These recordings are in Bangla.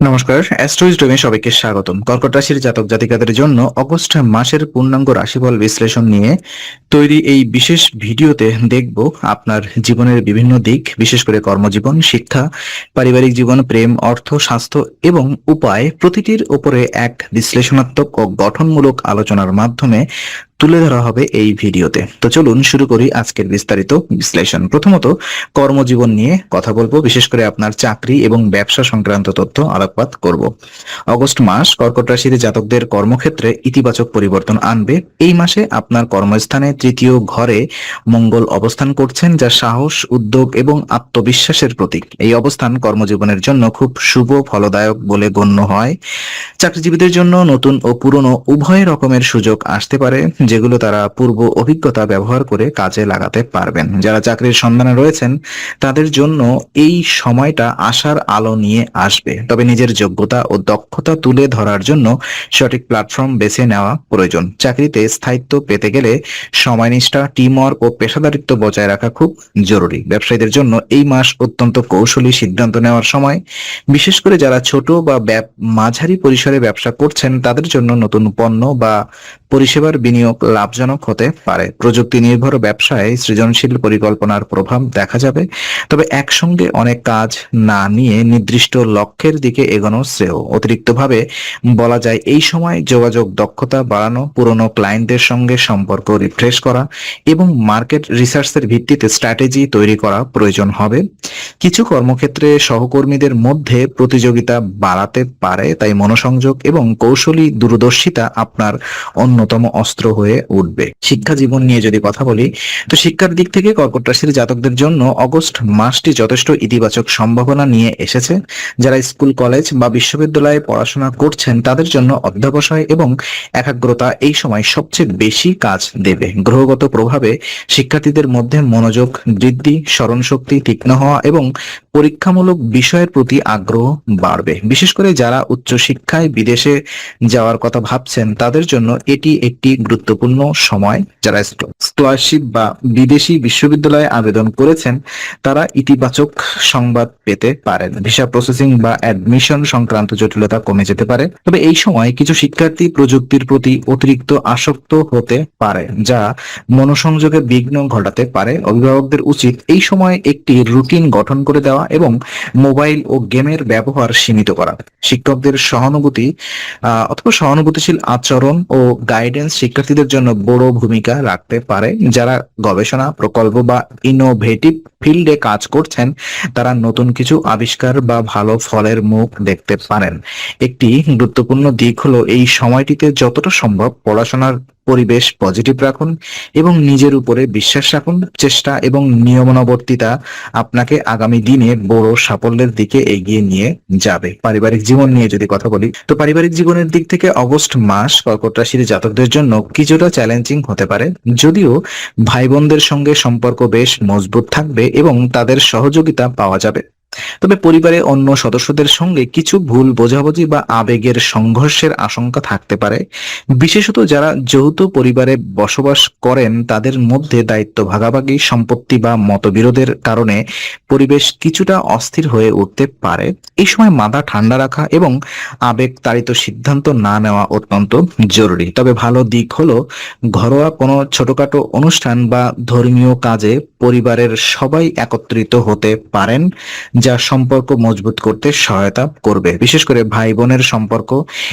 নমস্কার অ্যাস্ট্রোইজ ডোমে সবাইকে স্বাগতম। কর্কট রাশির জাতক জাতিকাদের জন্য অগস্ট মাসের পূর্ণাঙ্গ রাশিফল বিশ্লেষণ নিয়ে তৈরি এই বিশেষ ভিডিওতে দেখব আপনার জীবনের বিভিন্ন দিক, বিশেষ করে কর্মজীবন, শিক্ষা, পারিবারিক জীবন, প্রেম, অর্থ, স্বাস্থ্য এবং উপায়, প্রতিটির উপরে এক বিশ্লেষণাত্মক ও গঠনমূলক আলোচনার মাধ্যমে তুলে ধরা হবে এই ভিডিওতে। তো চলুন শুরু করি আজকের বিস্তারিত বিশ্লেষণ। প্রথমত, কর্মজীবন নিয়ে কথা বলব। বিশেষ করে আপনার চাকরি এবং ব্যবসা সংক্রান্ত তথ্য আলোকপাত করব। অগস্ট মাস, কর্কট রাশির জাতকদের কর্মক্ষেত্রে ইতিবাচক পরিবর্তন আনবে। এই মাসে আপনার কর্মস্থানে তৃতীয় ঘরে মঙ্গল অবস্থান করছেন, যা সাহস, উদ্যোগ এবং আত্মবিশ্বাসের প্রতীক। এই অবস্থান কর্মজীবনের জন্য খুব শুভ, ফলদায়ক বলে গণ্য হয়। চাকরিজীবীদের জন্য নতুন ও পুরনো উভয় রকমের সুযোগ আসতে পারে যেগুলো তারা পূর্ব অভিজ্ঞতা ব্যবহার করে কাজে লাগাতে পারবেন। যারা চাকরির সন্ধানে রয়েছেন, তাদের জন্য এই সময়টা আশার আলো নিয়ে আসবে। তবে নিজের যোগ্যতা ও দক্ষতা তুলে ধরার জন্য সঠিক প্ল্যাটফর্ম বেছে নেওয়া প্রয়োজন। চাকরিতে স্থায়িত্ব পেতে গেলে সময়নিষ্ঠা টিমওয়ার্ক ও পেশাদারিত্ব বজায় রাখা খুব জরুরি। ব্যবসায়ীদের জন্য এই মাস অত্যন্ত কৌশলী সিদ্ধান্ত নেওয়ার সময়। বিশেষ করে যারা ছোট বা মাঝারি পরিসরে ব্যবসা করছেন, তাদের জন্য নতুন পণ্য বা পরিষেবার বিনিয়োগ লাভজনক হতে পারে। প্রযুক্তি নির্ভর ব্যবসায় সৃজনশীল পরিকল্পনার প্রভাব দেখা যাবে। তবে একসঙ্গে অনেক কাজ না নিয়ে নির্দিষ্ট লক্ষ্যের দিকে এগোনো শ্রেয়। অতিরিক্তভাবে বলা যায়, এই সময় যোগাযোগ দক্ষতা বাড়ানো, পুরনো ক্লায়েন্টদের সঙ্গে সম্পর্ক রিফ্রেশ করা এবং মার্কেট রিসার্চের ভিত্তিতে স্ট্র্যাটেজি তৈরি করা প্রয়োজন হবে। কিছু কর্মক্ষেত্রে সহকর্মীদের মধ্যে প্রতিযোগিতা বাড়াতে পারে, তাই মনোসংযোগ এবং কৌশলী দূরদর্শিতা আপনার অন্যতম অস্ত্র হয়ে উঠবে। শিক্ষা জীবন নিয়ে যদি কথা বলি, তো শিক্ষার দিক থেকে কর্কট রাশির জাতকদের জন্য অগস্ট মাসটি যথেষ্ট ইতিবাচক সম্ভাবনা নিয়ে এসেছে। যারা স্কুল, কলেজ বা বিশ্ববিদ্যালয়ে পড়াশোনা করছেন, তাদের জন্য অধ্যবসায় এবং একাগ্রতা এই সময় সবচেয়ে বেশি কাজ দেবে। গ্রহগত প্রভাবে শিক্ষার্থীদের মধ্যে মনোযোগ বৃদ্ধি, স্মরণশক্তি তীক্ষ্ণ হওয়া এবং পরীক্ষামূলক বিষয়ের প্রতি আগ্রহ বাড়বে। বিশেষ করে যারা উচ্চশিক্ষায় বিদেশে যাওয়ার কথা ভাবছেন, তাদের জন্য এটি একটি গুরুত্বপূর্ণ সময়। যারা স্কলারশিপ বা বিদেশি বিশ্ববিদ্যালয়ে আবেদন করেছেন, তারা ইতিবাচক সংবাদ পেতে পারেন। ভিসা প্রসেসিং বা অ্যাডমিশন সংক্রান্ত জটিলতা কমে যেতে পারে। তবে এই সময় কিছু শিক্ষার্থী প্রযুক্তির প্রতি অতিরিক্ত আসক্ত হতে পারে, যা মনোসংযোগে বিঘ্ন ঘটাতে পারে। অভিভাবকদের উচিত এই সময় একটি রুটিন গঠন করে দেওয়া এবং মোবাইল ও গেমের ব্যবহার সীমিত করা। শিক্ষকদের সহানুভূতি অথবা সহানুভূতিশীল আচরণ ও গাইডেন্স শিক্ষার্থীদের জন্য বড় ভূমিকা রাখতে পারে। যারা গবেষণা, প্রকল্প বা ইনোভেটিভ ফিল্ডে কাজ করছেন, তারা নতুন কিছু আবিষ্কার বা ভালো ফলের মুখ দেখতে পারেন। একটি গুরুত্বপূর্ণ দিক হলো এই সময়টিতে যতটা সম্ভব পড়াশোনার পরিবেশ পজিটিভ রাখুন এবং নিজের উপরে বিশ্বাস রাখুন, চেষ্টা এবং নিয়মানুবর্তিতা আপনাকে আগামী দিনে বড় সাফল্যের দিকে এগিয়ে নিয়ে যাবে। পারিবারিক জীবন নিয়ে যদি কথা বলি, তো পারিবারিক জীবনের দিক থেকে অগস্ট মাস কর্কট রাশির জাতকদের জন্য কিছুটা চ্যালেঞ্জিং হতে পারে। যদিও ভাই বোনদের সঙ্গে সম্পর্ক বেশ মজবুত থাকবে এবং তাদের সহযোগিতা পাওয়া যাবে। তবে পরিবারে অন্য সদস্যদের সঙ্গে কিছু ভুল বোঝাবুঝি বা আবেগের সংঘর্ষের আশঙ্কা থাকতে পারে। বিশেষত যারা যৌথ পরিবারে বসবাস করেন, তাদের মধ্যে দায়িত্ব ভাগাভাগি, সম্পত্তি বা মতবিরোধের কারণে পরিবেশ কিছুটা অস্থির হয়ে উঠতে পারে। এই সময় মাথা ঠান্ডা রাখা এবং আবেগ তাড়িত সিদ্ধান্ত না নেওয়া অত্যন্ত জরুরি। তবে ভালো দিক হলো, ঘরোয়া কোনো ছোটখাটো অনুষ্ঠান বা ধর্মীয় কাজে পরিবারের সবাই একত্রিত হতে পারেন। যা সম্পর্ক মজবুত করতে সহায়তা করবে। বিশেষ করে ভাই বোনের সম্পর্ক,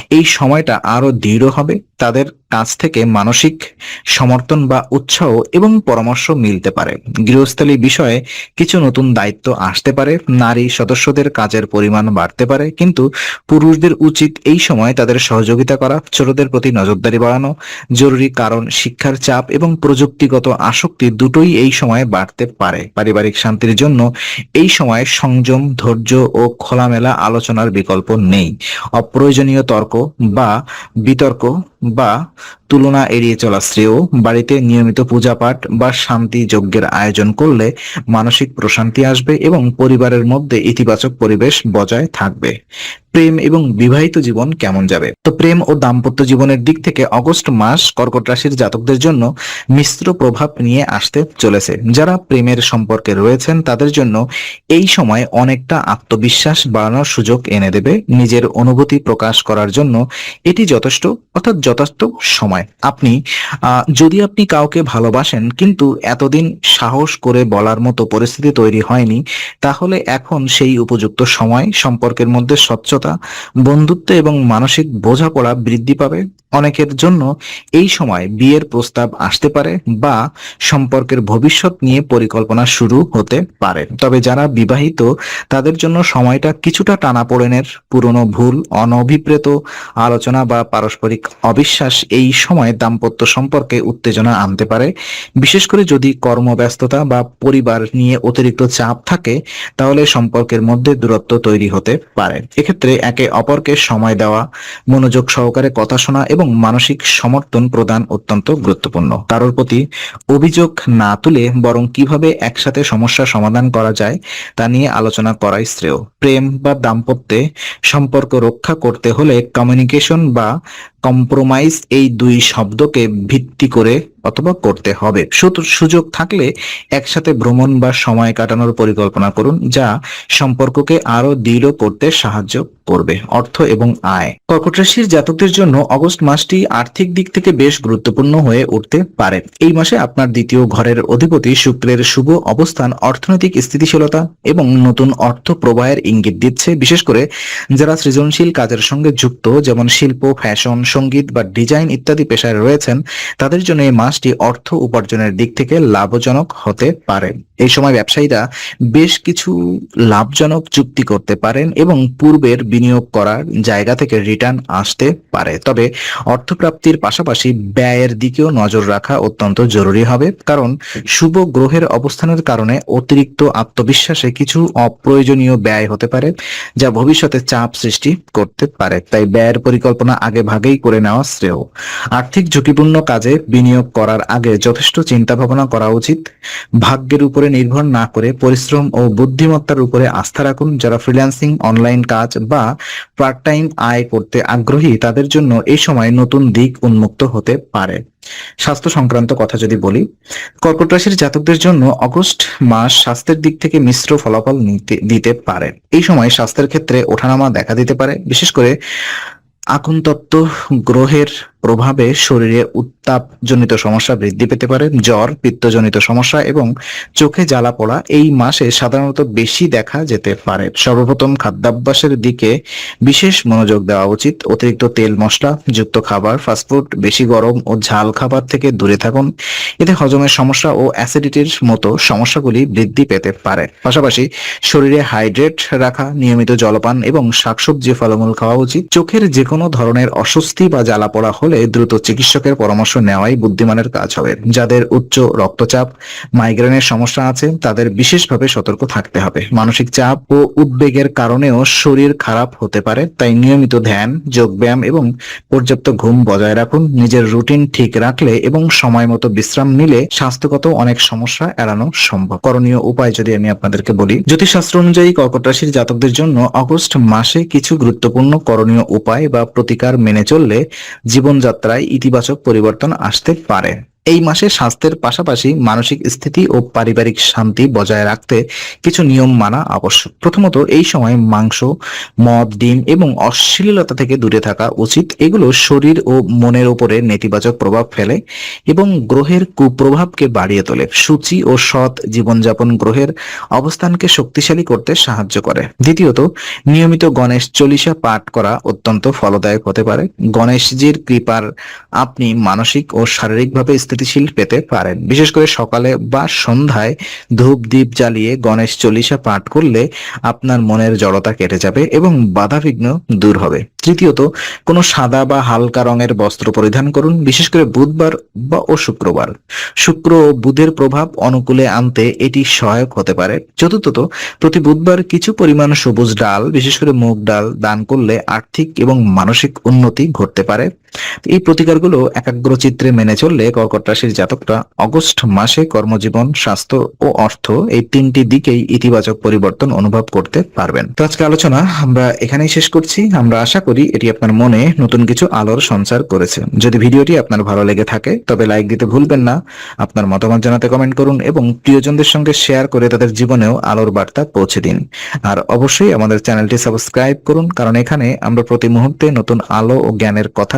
এই সময়টা আরও দৃঢ় হবে। তাদের কাছ থেকে মানসিক সমর্থন বা উৎসাহ এবং পরামর্শ মিলতে পারে। গৃহস্থালী বিষয়ে কিছু নতুন দায়িত্ব আসতে পারে, নারী সদস্যদের কাজের পরিমাণ বাড়তে পারে, কিন্তু পুরুষদের উচিত এই সময় তাদের সহযোগিতা করা, ছোটদের প্রতি নজরদারি বাড়ানো, জরুরি কারণ শিক্ষার চাপ এবং প্রযুক্তিগত আসক্তি দুটোই এই সময় বাড়তে পারে। পারিবারিক শান্তির জন্য এই সময় সংযম, ধৈর্য ও খোলামেলা আলোচনার বিকল্প নেই। অপ্রয়োজনীয় তর্ক বা বিতর্ক বা তুলনা এড়িয়ে চলা শ্রেয়, বাড়িতে নিয়মিত পূজা পাঠ বা শান্তি যজ্ঞের আয়োজন করলে মানসিক প্রশান্তি আসবে এবং পরিবারের মধ্যে ইতিবাচক পরিবেশ বজায় থাকবে। প্রেম এবং বিবাহিত জীবন কেমন যাবে? তো প্রেম ও দাম্পত্য জীবনের দিক থেকে অগস্ট মাস কর্কট রাশির জাতকদের জন্য মিশ্র প্রভাব নিয়ে আসতে চলেছে। যারা প্রেমের সম্পর্কে রয়েছেন তাদের জন্য এই সময় অনেকটা আত্মবিশ্বাস বাড়ানোর সুযোগ এনে দেবে। নিজের অনুভূতি প্রকাশ করার জন্য এটি যথেষ্ট, অর্থাৎ যথেষ্ট সময়। আপনি যদি আপনি কাউকে ভালোবাসেন, কিন্তু এতদিন সাহস করে বলার মতো পরিস্থিতি তৈরি হয়নি, তাহলে এখন সেই উপযুক্ত সময়, সম্পর্কের মধ্যে স্বচ্ছতা, বন্ধুত্ব এবং মানসিক বোঝাপড়া বৃদ্ধি পাবে। অনেকের জন্য এই সময় বিয়ের প্রস্তাব আসতে পারে বা সম্পর্কের ভবিষ্যৎ নিয়ে পরিকল্পনা শুরু হতে পারে। তবে যারা বিবাহিত, তাদের জন্য সময়টা কিছুটা টানাপোড়েনের, পুরনো ভুল, অনভিপ্রেত আলোচনা বা পারস্পরিক অবিশ্বাস এই সময় দাম্পত্য সম্পর্কে উত্তেজনা আনতে পারে। বিশেষ করে যদি কর্মব্যস্ততা বা পরিবার নিয়ে অতিরিক্ত চাপ থাকে, তাহলে সম্পর্কের মধ্যে দূরত্ব তৈরি হতে পারে। এক্ষেত্রে একে অপরকে সময় দেওয়া, মনোযোগ সহকারে কথা শোনা এবং মানসিক সমর্থন প্রদান অত্যন্ত গুরুত্বপূর্ণ। কারোর প্রতি অভিযোগ না তুলে বরং কীভাবে একসাথে সমস্যা সমাধান করা যায় তা নিয়ে আলোচনা করাই শ্রেয়। প্রেম বা দাম্পত্যে সম্পর্ক রক্ষা করতে হলে কমিউনিকেশন বা কম্প্রোমাইজ এই দুই শব্দকে ভিত্তি করে অথবা করতে হবে। সুযোগ থাকলে একসাথে ভ্রমণ বা সময় কাটানোর পরিকল্পনা করুন, যা সম্পর্ককে আরও দৃঢ় করতে সাহায্য করবে। অর্থ এবং আয়। কর্কট রাশির জাতকদের জন্য অগস্ট মাসটি আর্থিক দিক থেকে বেশ গুরুত্বপূর্ণ হয়ে উঠতে পারে। এই মাসে আপনার দ্বিতীয় ঘরের অধিপতি শুক্রের শুভ অবস্থান, অর্থনৈতিক স্থিতিশীলতা এবং নতুন অর্থ প্রবাহের ইঙ্গিত দিচ্ছে। বিশেষ করে যারা সৃজনশীল কাজের সঙ্গে যুক্ত, যেমন শিল্প, ফ্যাশন, সংগীত বা ডিজাইন ইত্যাদি পেশায় রয়েছেন, তাদের জন্য এই মাসটি অর্থ উপার্জনের দিক থেকে লাভজনক হতে পারে। এই সময় ব্যবসায়ীরা বেশ কিছু লাভজনক চুক্তি করতে পারেন এবং পূর্বের বিনিয়োগ করার জায়গা থেকে রিটার্ন আসতে পারে। তবে অর্থপ্রাপ্তির পাশাপাশি ব্যয়ের দিকেও নজর রাখা অত্যন্ত জরুরি হবে, কারণ শুভ গ্রহের অবস্থানের কারণে অতিরিক্ত আত্মবিশ্বাসে কিছু অপ্রয়োজনীয় ব্যয় হতে পারে, যা ভবিষ্যতে চাপ সৃষ্টি করতে পারে। তাই ব্যয়ের পরিকল্পনা আগে ভাগেই করে নেওয়া শ্রেয়। আর্থিক ঝুঁকিপূর্ণ কাজে বিনিয়োগ করার আগে যথেষ্ট চিন্তা ভাবনা করা উচিত। ভাগ্যের উপরে নির্ভর না করে পরিশ্রম ও বুদ্ধিমত্তার উপরে আস্থা রাখুন। যারা ফ্রিল্যান্সিং অনলাইন কাজ বা পার্ট টাইম আয় করতে আগ্রহী, তাদের জন্য এই সময় নতুন দিক উন্মুক্ত হতে পারে। স্বাস্থ্য সংক্রান্ত কথা যদি বলি, কর্কট রাশির জাতকদের জন্য অগস্ট মাস স্বাস্থ্যের দিক থেকে মিশ্র ফলাফল দিতে পারে। এই সময় স্বাস্থ্যের ক্ষেত্রে ওঠানামা দেখা দিতে পারে। বিশেষ করে আকুন্তত্ব গ্রহের প্রভাবে শরীরে উত্তাপজনিত সমস্যা বৃদ্ধি পেতে পারে, জ্বর, পিত্তজনিত সমস্যা এবং চোখে জ্বালা পড়া। এই মাসে সাধারণত বেশি দেখা যেতে পারে। সর্বপ্রথম খাদ্যাভ্যাসের দিকে বিশেষ মনোযোগ দেওয়া উচিত। অতিরিক্ত তেল, মশলা, যুক্ত খাবার ফাস্টফুড বেশি গরম ও ঝাল খাবার থেকে দূরে থাকুন। এতে হজমের সমস্যা ও অ্যাসিডিটির মতো সমস্যাগুলি বৃদ্ধি পেতে পারে। পাশাপাশি শরীরে হাইড্রেট রাখা, নিয়মিত জলপান এবং শাকসবজি ফলমূল খাওয়া উচিত। চোখের যে কোনো ধরনের অস্বস্তি বা জ্বালা পড়া হলে দ্রুত চিকিৎসকের পরামর্শ নেওয়াই বুদ্ধিমানের কাজ হবে। যাদের উচ্চ রক্তচাপ, মাইগ্রেনের সমস্যা আছে, তাদের বিশেষভাবে সতর্ক থাকতে হবে। মানসিক চাপ ও উদ্বেগের কারণেও শরীর খারাপ হতে পারে, তাই নিয়মিত ধ্যান, যোগব্যায়াম এবং পর্যাপ্ত ঘুম বজায় রাখুন। নিজের রুটিন ঠিক রাখলে এবং সময় মতো বিশ্রাম নিলে স্বাস্থ্যগত অনেক সমস্যা এড়ানো সম্ভব। করণীয় উপায় যদি আমি আপনাদেরকে বলি, জ্যোতিষশাস্ত্র অনুযায়ী কর্কট রাশির জাতকদের জন্য অগস্ট মাসে কিছু গুরুত্বপূর্ণ করণীয় উপায় বা প্রতিকার মেনে চললে জীবনযাত্রায় ইতিবাচক পরিবর্তন আসতে পারে। এই মাসে স্বাস্থ্যের পাশাপাশি মানসিক স্থিতি ও পারিবারিক শান্তি বজায় রাখতে কিছু নিয়ম মানা আবশ্যক। প্রথমত, এই সময় মাংস, মদ, ডিম এবং অশ্লীলতা থেকে দূরে থাকা উচিত। এগুলো শরীর ও মনের উপরে নেতিবাচক প্রভাব ফেলে এবং গ্রহের কুপ্রভাবকে বাড়িয়ে তোলে। সূচি ও সৎ জীবনযাপন গ্রহের অবস্থানকে শক্তিশালী করতে সাহায্য করে। দ্বিতীয়ত, নিয়মিত গণেশ চল্লিশা পাঠ করা অত্যন্ত ফলদায়ক হতে পারে। গণেশজির কৃপার আপনি মানসিক ও শারীরিকভাবে স্থিতিশীল পেতে পারেন। বিশেষ করে সকালে বা সন্ধ্যায় ধূপ দ্বীপ জ্বালিয়ে গণেশ চল্লিশা পাঠ করলে আপনার মনের জড়তা কেটে যাবে এবং বাধাবিঘ্ন দূর হবে। তৃতীয়ত, কোনো সাদা বা হালকা রঙের বস্ত্র পরিধান করুন, বিশেষ করে বুধবার বা ও শুক্রবার। শুক্র ও বুধের প্রভাব অনুকূলে আনতে এটি সহায়ক হতে পারে। চতুর্থত, প্রতি বুধবার কিছু পরিমাণ সবুজ ডাল, বিশেষ করে মুগ ডাল, দান করলে আর্থিক এবং মানসিক উন্নতি ঘটতে পারে। এই প্রতিকারগুলো একাগ্র চিত্রে মেনে চললে কর্কট রাশির জাতকরা অগস্ট মাসে কর্মজীবন, স্বাস্থ্য ও অর্থ এই তিনটি দিকেই ইতিবাচক পরিবর্তন অনুভব করতে পারবেন। তো আজকে আলোচনা আমরা এখানেই শেষ করছি। আমরা আশা করি এটি আপনার মনে নতুন কিছু আলোর সঞ্চার করেছে। যদি ভিডিওটি আপনার ভালো লেগে থাকে, তবে লাইক দিতে ভুলবেন না, আপনার মতামত জানাতে কমেন্ট করুন এবং প্রিয়জনদের সঙ্গে শেয়ার করে তাদের জীবনেও আলোর বার্তা পৌঁছে দিন। আর অবশ্যই আমাদের চ্যানেলটি সাবস্ক্রাইব করুন, কারণ এখানে আমরা প্রতি মুহূর্তে নতুন আলো ও জ্ঞানের কথা